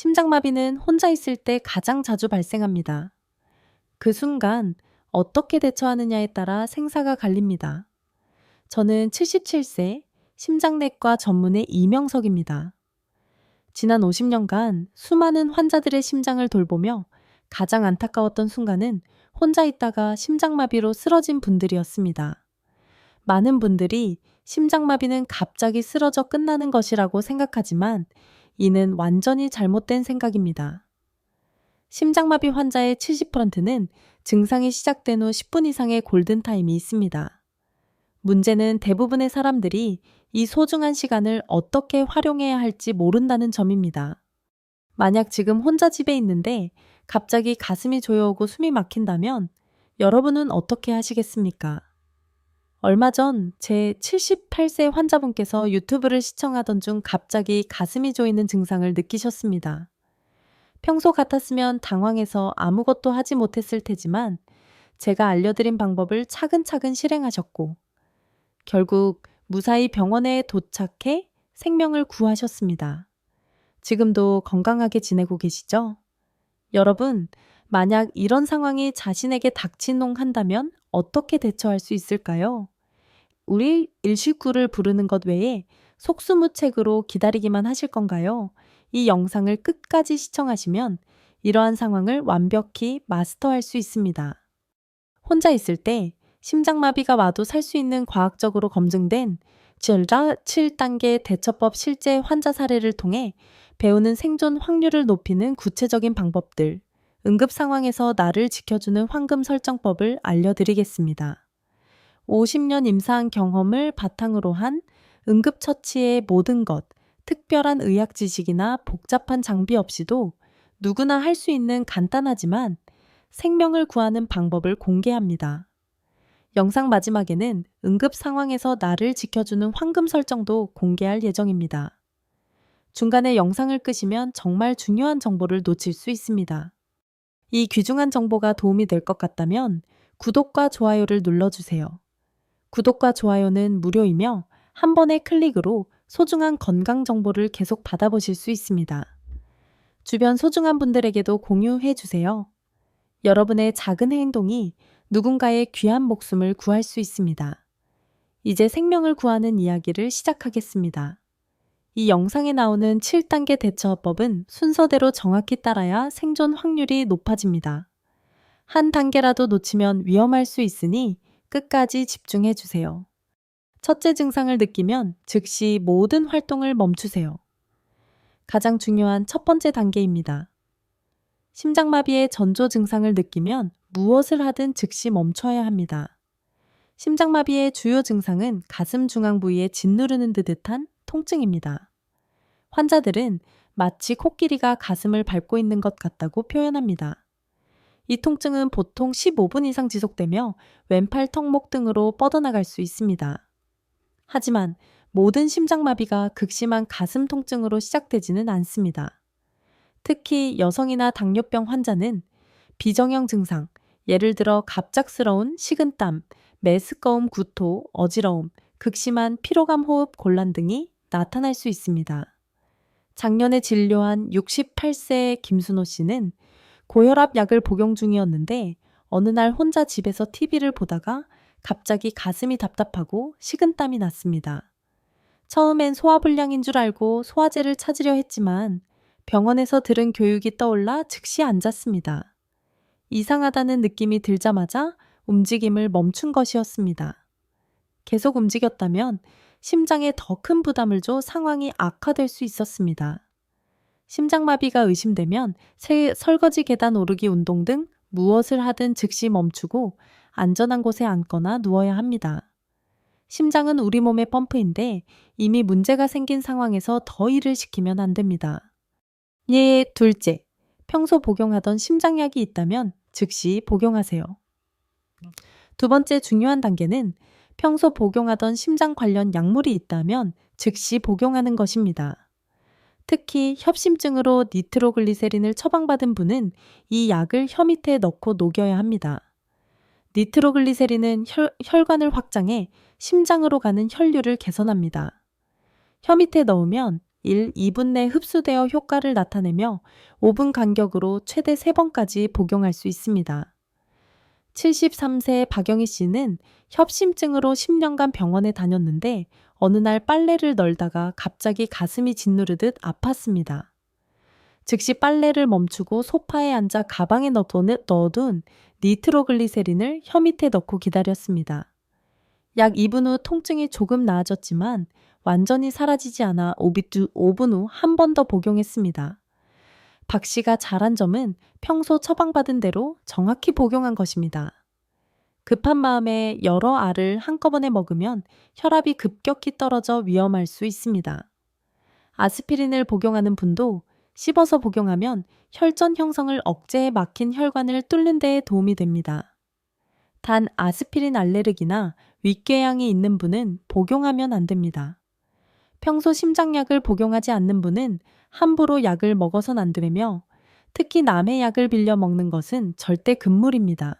심장마비는 혼자 있을 때 가장 자주 발생합니다. 그 순간 어떻게 대처하느냐에 따라 생사가 갈립니다. 저는 77세 심장내과 전문의 이명석입니다. 지난 50년간 수많은 환자들의 심장을 돌보며 가장 안타까웠던 순간은 혼자 있다가 심장마비로 쓰러진 분들이었습니다. 많은 분들이 심장마비는 갑자기 쓰러져 끝나는 것이라고 생각하지만 이는 완전히 잘못된 생각입니다. 심장마비 환자의 70%는 증상이 시작된 후 10분 이상의 골든타임이 있습니다. 문제는 대부분의 사람들이 이 소중한 시간을 어떻게 활용해야 할지 모른다는 점입니다. 만약 지금 혼자 집에 있는데 갑자기 가슴이 조여오고 숨이 막힌다면 여러분은 어떻게 하시겠습니까? 얼마 전 제 78세 환자분께서 유튜브를 시청하던 중 갑자기 가슴이 조이는 증상을 느끼셨습니다. 평소 같았으면 당황해서 아무것도 하지 못했을 테지만 제가 알려드린 방법을 차근차근 실행하셨고 결국 무사히 병원에 도착해 생명을 구하셨습니다. 지금도 건강하게 지내고 계시죠? 여러분, 만약 이런 상황이 자신에게 닥친농한다면 어떻게 대처할 수 있을까요? 우리 일식구를 부르는 것 외에 속수무책으로 기다리기만 하실 건가요? 이 영상을 끝까지 시청하시면 이러한 상황을 완벽히 마스터할 수 있습니다. 혼자 있을 때 심장마비가 와도 살 수 있는 과학적으로 검증된 질라 7단계 대처법 실제 환자 사례를 통해 배우는 생존 확률을 높이는 구체적인 방법들, 응급 상황에서 나를 지켜주는 황금 설정법을 알려드리겠습니다. 50년 임상 경험을 바탕으로 한 응급처치의 모든 것, 특별한 의학 지식이나 복잡한 장비 없이도 누구나 할 수 있는 간단하지만 생명을 구하는 방법을 공개합니다. 영상 마지막에는 응급 상황에서 나를 지켜주는 황금 설정도 공개할 예정입니다. 중간에 영상을 끄시면 정말 중요한 정보를 놓칠 수 있습니다. 이 귀중한 정보가 도움이 될 것 같다면 구독과 좋아요를 눌러주세요. 구독과 좋아요는 무료이며 한 번의 클릭으로 소중한 건강 정보를 계속 받아보실 수 있습니다. 주변 소중한 분들에게도 공유해 주세요. 여러분의 작은 행동이 누군가의 귀한 목숨을 구할 수 있습니다. 이제 생명을 구하는 이야기를 시작하겠습니다. 이 영상에 나오는 7단계 대처법은 순서대로 정확히 따라야 생존 확률이 높아집니다. 한 단계라도 놓치면 위험할 수 있으니 끝까지 집중해 주세요. 첫째 증상을 느끼면 즉시 모든 활동을 멈추세요. 가장 중요한 첫 번째 단계입니다. 심장마비의 전조 증상을 느끼면 무엇을 하든 즉시 멈춰야 합니다. 심장마비의 주요 증상은 가슴 중앙 부위에 짓누르는 듯한 통증입니다. 환자들은 마치 코끼리가 가슴을 밟고 있는 것 같다고 표현합니다. 이 통증은 보통 15분 이상 지속되며 왼팔 턱목 등으로 뻗어나갈 수 있습니다. 하지만 모든 심장마비가 극심한 가슴 통증으로 시작되지는 않습니다. 특히 여성이나 당뇨병 환자는 비정형 증상, 예를 들어 갑작스러운 식은땀, 메스꺼움 구토, 어지러움, 극심한 피로감 호흡 곤란 등이 나타날 수 있습니다. 작년에 진료한 68세 김순호 씨는 고혈압 약을 복용 중이었는데 어느 날 혼자 집에서 TV를 보다가 갑자기 가슴이 답답하고 식은땀이 났습니다. 처음엔 소화불량인 줄 알고 소화제를 찾으려 했지만 병원에서 들은 교육이 떠올라 즉시 앉았습니다. 이상하다는 느낌이 들자마자 움직임을 멈춘 것이었습니다. 계속 움직였다면 심장에 더 큰 부담을 줘 상황이 악화될 수 있었습니다. 심장마비가 의심되면 설거지 계단 오르기 운동 등 무엇을 하든 즉시 멈추고 안전한 곳에 앉거나 누워야 합니다. 심장은 우리 몸의 펌프인데 이미 문제가 생긴 상황에서 더 일을 시키면 안 됩니다. 예, 둘째. 평소 복용하던 심장약이 있다면 즉시 복용하세요. 두 번째 중요한 단계는 평소 복용하던 심장 관련 약물이 있다면 즉시 복용하는 것입니다. 특히 협심증으로 니트로글리세린을 처방받은 분은 이 약을 혀 밑에 넣고 녹여야 합니다. 니트로글리세린은 혈, 혈관을 확장해 심장으로 가는 혈류를 개선합니다. 혀 밑에 넣으면 1, 2분 내 흡수되어 효과를 나타내며 5분 간격으로 최대 3번까지 복용할 수 있습니다. 73세 박영희 씨는 협심증으로 10년간 병원에 다녔는데 어느 날 빨래를 널다가 갑자기 가슴이 짓누르듯 아팠습니다. 즉시 빨래를 멈추고 소파에 앉아 가방에 넣어둔- 니트로글리세린을 혀 밑에 넣고 기다렸습니다. 약 2분 후 통증이 조금 나아졌지만 완전히 사라지지 않아 5분 후 한 번 더 복용했습니다. 박 씨가 잘한 점은 평소 처방받은 대로 정확히 복용한 것입니다. 급한 마음에 여러 알을 한꺼번에 먹으면 혈압이 급격히 떨어져 위험할 수 있습니다. 아스피린을 복용하는 분도 씹어서 복용하면 혈전 형성을 억제해 막힌 혈관을 뚫는 데에 도움이 됩니다. 단 아스피린 알레르기나 윗궤양이 있는 분은 복용하면 안 됩니다. 평소 심장약을 복용하지 않는 분은 함부로 약을 먹어선 안 되며 특히 남의 약을 빌려 먹는 것은 절대 금물입니다.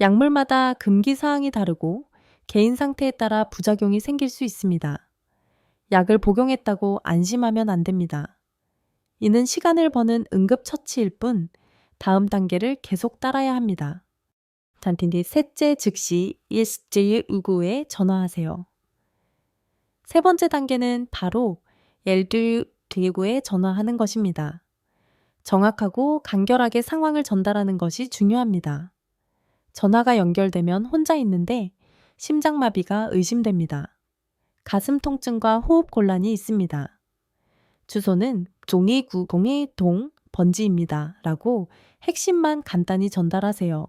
약물마다 금기 사항이 다르고 개인 상태에 따라 부작용이 생길 수 있습니다. 약을 복용했다고 안심하면 안 됩니다. 이는 시간을 버는 응급처치일 뿐 다음 단계를 계속 따라야 합니다. 단틴디 셋째 즉시 일스제의 우구에 전화하세요. 세 번째 단계는 바로 엘드 뒤구에 전화하는 것입니다. 정확하고 간결하게 상황을 전달하는 것이 중요합니다. 전화가 연결되면 혼자 있는데 심장마비가 의심됩니다. 가슴 통증과 호흡 곤란이 있습니다. 주소는 종이 902 동 번지입니다. 라고 핵심만 간단히 전달하세요.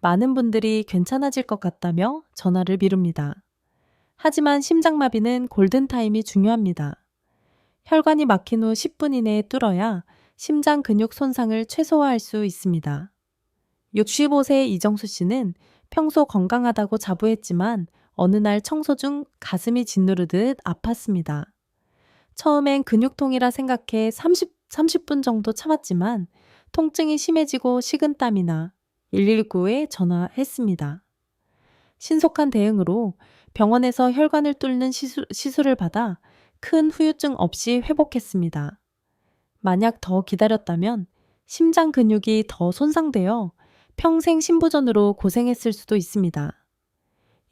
많은 분들이 괜찮아질 것 같다며 전화를 미룹니다. 하지만 심장마비는 골든타임이 중요합니다. 혈관이 막힌 후 10분 이내에 뚫어야 심장 근육 손상을 최소화할 수 있습니다. 65세 이정수 씨는 평소 건강하다고 자부했지만 어느 날 청소 중 가슴이 짓누르듯 아팠습니다. 처음엔 근육통이라 생각해 30, 30분 정도 참았지만 통증이 심해지고 식은땀이나 119에 전화했습니다. 신속한 대응으로 병원에서 혈관을 뚫는 시술, 시술을 받아 큰 후유증 없이 회복했습니다. 만약 더 기다렸다면 심장 근육이 더 손상되어 평생 신부전으로 고생했을 수도 있습니다.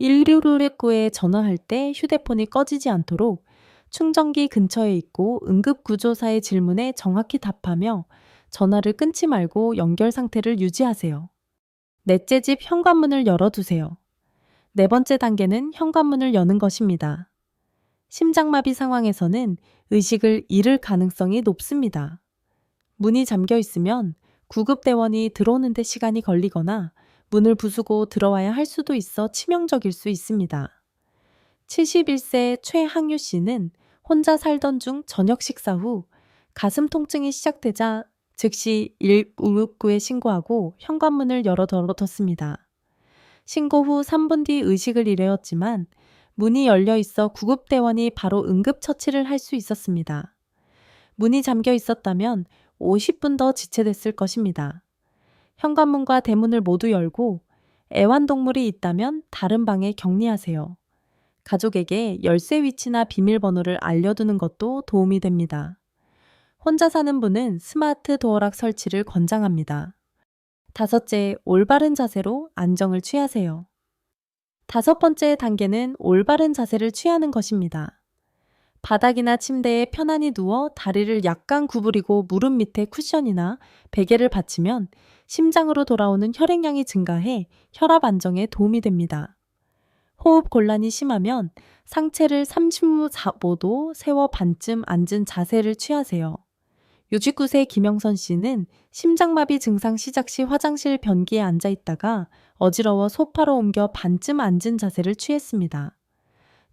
119에 전화할 때 휴대폰이 꺼지지 않도록 충전기 근처에 있고 응급구조사의 질문에 정확히 답하며 전화를 끊지 말고 연결 상태를 유지하세요. 넷째 집 현관문을 열어두세요. 네 번째 단계는 현관문을 여는 것입니다. 심장마비 상황에서는 의식을 잃을 가능성이 높습니다. 문이 잠겨 있으면 구급대원이 들어오는데 시간이 걸리거나 문을 부수고 들어와야 할 수도 있어 치명적일 수 있습니다. 71세 최항유 씨는 혼자 살던 중 저녁 식사 후 가슴 통증이 시작되자 즉시 119에 신고하고 현관문을 열어 덜어뒀습니다. 신고 후 3분 뒤 의식을 잃었지만 문이 열려 있어 구급대원이 바로 응급처치를 할 수 있었습니다. 문이 잠겨 있었다면 50분 더 지체됐을 것입니다. 현관문과 대문을 모두 열고 애완동물이 있다면 다른 방에 격리하세요. 가족에게 열쇠 위치나 비밀번호를 알려두는 것도 도움이 됩니다. 혼자 사는 분은 스마트 도어락 설치를 권장합니다. 다섯째, 올바른 자세로 안정을 취하세요. 다섯 번째 단계는 올바른 자세를 취하는 것입니다. 바닥이나 침대에 편안히 누워 다리를 약간 구부리고 무릎 밑에 쿠션이나 베개를 받치면 심장으로 돌아오는 혈액량이 증가해 혈압 안정에 도움이 됩니다. 호흡 곤란이 심하면 상체를 35도 세워 반쯤 앉은 자세를 취하세요. 69세 김영선 씨는 심장마비 증상 시작 시 화장실 변기에 앉아 있다가 어지러워 소파로 옮겨 반쯤 앉은 자세를 취했습니다.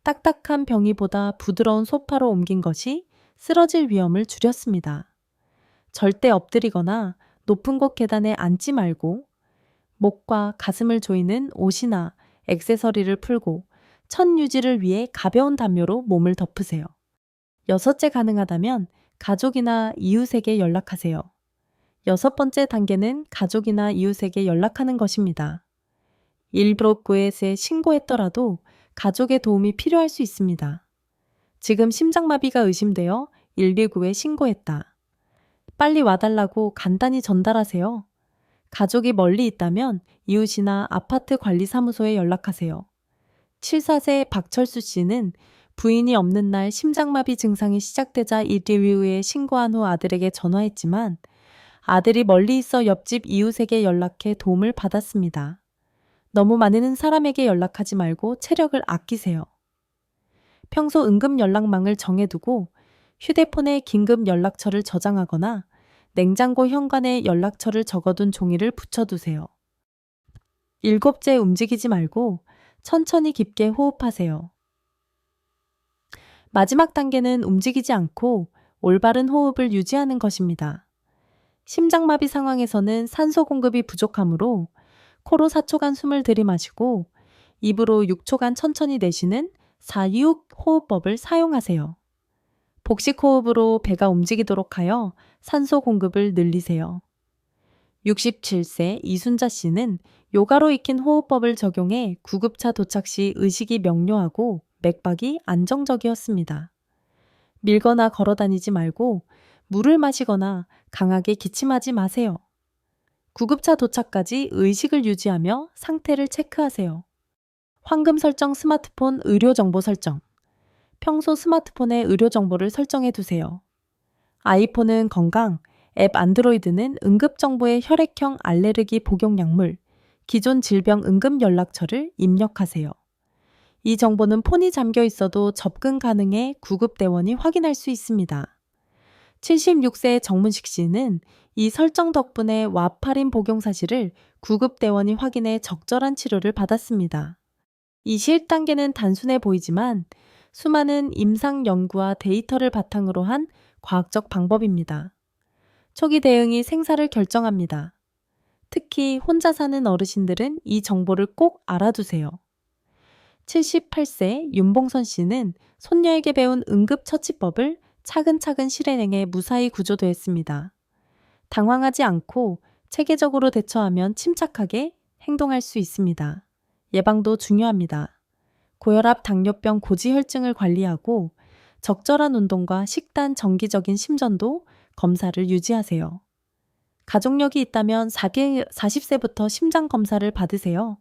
딱딱한 병이보다 부드러운 소파로 옮긴 것이 쓰러질 위험을 줄였습니다. 절대 엎드리거나 높은 곳 계단에 앉지 말고 목과 가슴을 조이는 옷이나 액세서리를 풀고 천 유지를 위해 가벼운 담요로 몸을 덮으세요. 여섯째 가능하다면 가족이나 이웃에게 연락하세요. 여섯 번째 단계는 가족이나 이웃에게 연락하는 것입니다. 일브로코에세 신고했더라도 가족의 도움이 필요할 수 있습니다. 지금 심장마비가 의심되어 119에 신고했다. 빨리 와달라고 간단히 전달하세요. 가족이 멀리 있다면 이웃이나 아파트 관리사무소에 연락하세요. 74세 박철수 씨는 부인이 없는 날 심장마비 증상이 시작되자 119에 신고한 후 아들에게 전화했지만 아들이 멀리 있어 옆집 이웃에게 연락해 도움을 받았습니다. 너무 많은 사람에게 연락하지 말고 체력을 아끼세요. 평소 응급 연락망을 정해두고 휴대폰에 긴급 연락처를 저장하거나 냉장고 현관에 연락처를 적어둔 종이를 붙여두세요. 일곱째 움직이지 말고 천천히 깊게 호흡하세요. 마지막 단계는 움직이지 않고 올바른 호흡을 유지하는 것입니다. 심장마비 상황에서는 산소 공급이 부족하므로 코로 4초간 숨을 들이마시고 입으로 6초간 천천히 내쉬는 4-6 호흡법을 사용하세요. 복식 호흡으로 배가 움직이도록 하여 산소 공급을 늘리세요. 67세 이순자 씨는 요가로 익힌 호흡법을 적용해 구급차 도착 시 의식이 명료하고 맥박이 안정적이었습니다. 밀거나 걸어 다니지 말고 물을 마시거나 강하게 기침하지 마세요. 구급차 도착까지 의식을 유지하며 상태를 체크하세요. 황금 설정 스마트폰 의료 정보 설정. 평소 스마트폰에 의료 정보를 설정해 두세요. 아이폰은 건강, 앱 안드로이드는 응급 정보의 혈액형 알레르기 복용 약물, 기존 질병 응급 연락처를 입력하세요. 이 정보는 폰이 잠겨 있어도 접근 가능해 구급대원이 확인할 수 있습니다. 76세 정문식 씨는 이 설정 덕분에 와파린 복용 사실을 구급대원이 확인해 적절한 치료를 받았습니다. 이시 1단계는 단순해 보이지만 수많은 임상 연구와 데이터를 바탕으로 한 과학적 방법입니다. 초기 대응이 생사를 결정합니다. 특히 혼자 사는 어르신들은 이 정보를 꼭 알아두세요. 78세 윤봉선 씨는 손녀에게 배운 응급처치법을 차근차근 실행해 무사히 구조되었습니다. 당황하지 않고 체계적으로 대처하면 침착하게 행동할 수 있습니다. 예방도 중요합니다. 고혈압, 당뇨병, 고지혈증을 관리하고 적절한 운동과 식단, 정기적인 심전도 검사를 유지하세요. 가족력이 있다면 40세부터 심장 검사를 받으세요.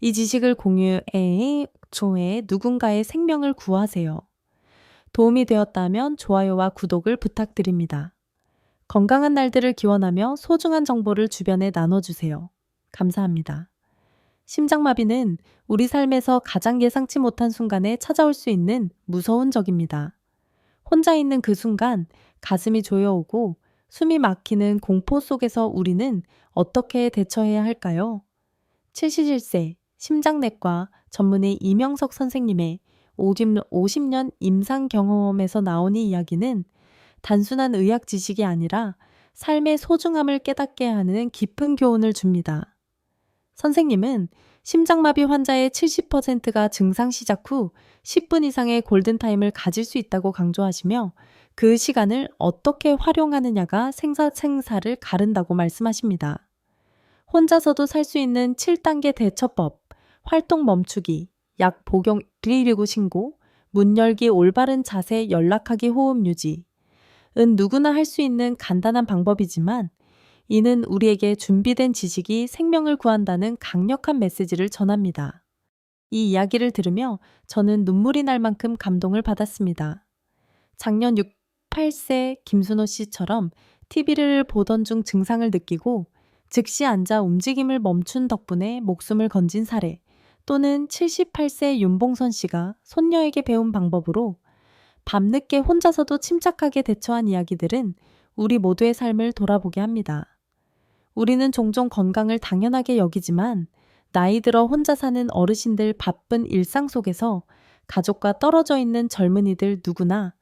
이 지식을 공유해 조에 누군가의 생명을 구하세요. 도움이 되었다면 좋아요와 구독을 부탁드립니다. 건강한 날들을 기원하며 소중한 정보를 주변에 나눠주세요. 감사합니다. 심장마비는 우리 삶에서 가장 예상치 못한 순간에 찾아올 수 있는 무서운 적입니다. 혼자 있는 그 순간 가슴이 조여오고 숨이 막히는 공포 속에서 우리는 어떻게 대처해야 할까요? 77세 심장내과 전문의 이명석 선생님의 50년 임상 경험에서 나온 이 이야기는 단순한 의학 지식이 아니라 삶의 소중함을 깨닫게 하는 깊은 교훈을 줍니다. 선생님은 심장마비 환자의 70%가 증상 시작 후 10분 이상의 골든타임을 가질 수 있다고 강조하시며 그 시간을 어떻게 활용하느냐가 생사 생사를 가른다고 말씀하십니다. 혼자서도 살 수 있는 7단계 대처법, 활동 멈추기, 약 복용 119 신고, 문 열기 올바른 자세 연락하기 호흡 유지. 은 누구나 할 수 있는 간단한 방법이지만 이는 우리에게 준비된 지식이 생명을 구한다는 강력한 메시지를 전합니다. 이 이야기를 들으며 저는 눈물이 날 만큼 감동을 받았습니다. 작년 6, 8세 김순호 씨처럼 TV를 보던 중 증상을 느끼고 즉시 앉아 움직임을 멈춘 덕분에 목숨을 건진 사례, 또는 78세 윤봉선 씨가 손녀에게 배운 방법으로 밤늦게 혼자서도 침착하게 대처한 이야기들은 우리 모두의 삶을 돌아보게 합니다. 우리는 종종 건강을 당연하게 여기지만 나이 들어 혼자 사는 어르신들 바쁜 일상 속에서 가족과 떨어져 있는 젊은이들 누구나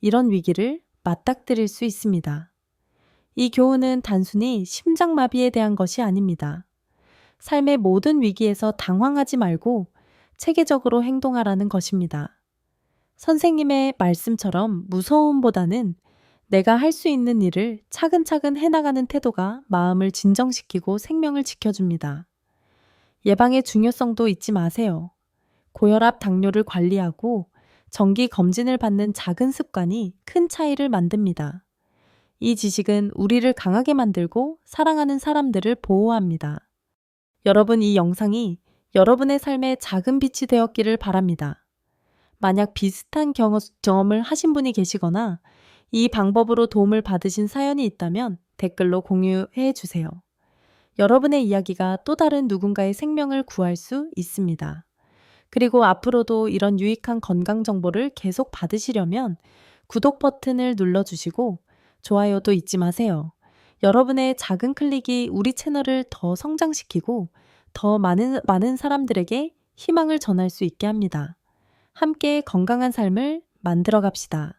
이런 위기를 맞닥뜨릴 수 있습니다. 이 교훈은 단순히 심장마비에 대한 것이 아닙니다. 삶의 모든 위기에서 당황하지 말고 체계적으로 행동하라는 것입니다. 선생님의 말씀처럼 무서움보다는 내가 할 수 있는 일을 차근차근 해나가는 태도가 마음을 진정시키고 생명을 지켜줍니다. 예방의 중요성도 잊지 마세요. 고혈압, 당뇨를 관리하고 정기 검진을 받는 작은 습관이 큰 차이를 만듭니다. 이 지식은 우리를 강하게 만들고 사랑하는 사람들을 보호합니다. 여러분 이 영상이 여러분의 삶에 작은 빛이 되었기를 바랍니다. 만약 비슷한 경험- 경험을 하신 분이 계시거나 이 방법으로 도움을 받으신 사연이 있다면 댓글로 공유해 주세요. 여러분의 이야기가 또 다른 누군가의 생명을 구할 수 있습니다. 그리고 앞으로도 이런 유익한 건강 정보를 계속 받으시려면 구독 버튼을 눌러주시고 좋아요도 잊지 마세요. 여러분의 작은 클릭이 우리 채널을 더 성장시키고 더 많은, 많은 사람들에게 희망을 전할 수 있게 합니다. 함께 건강한 삶을 만들어 갑시다.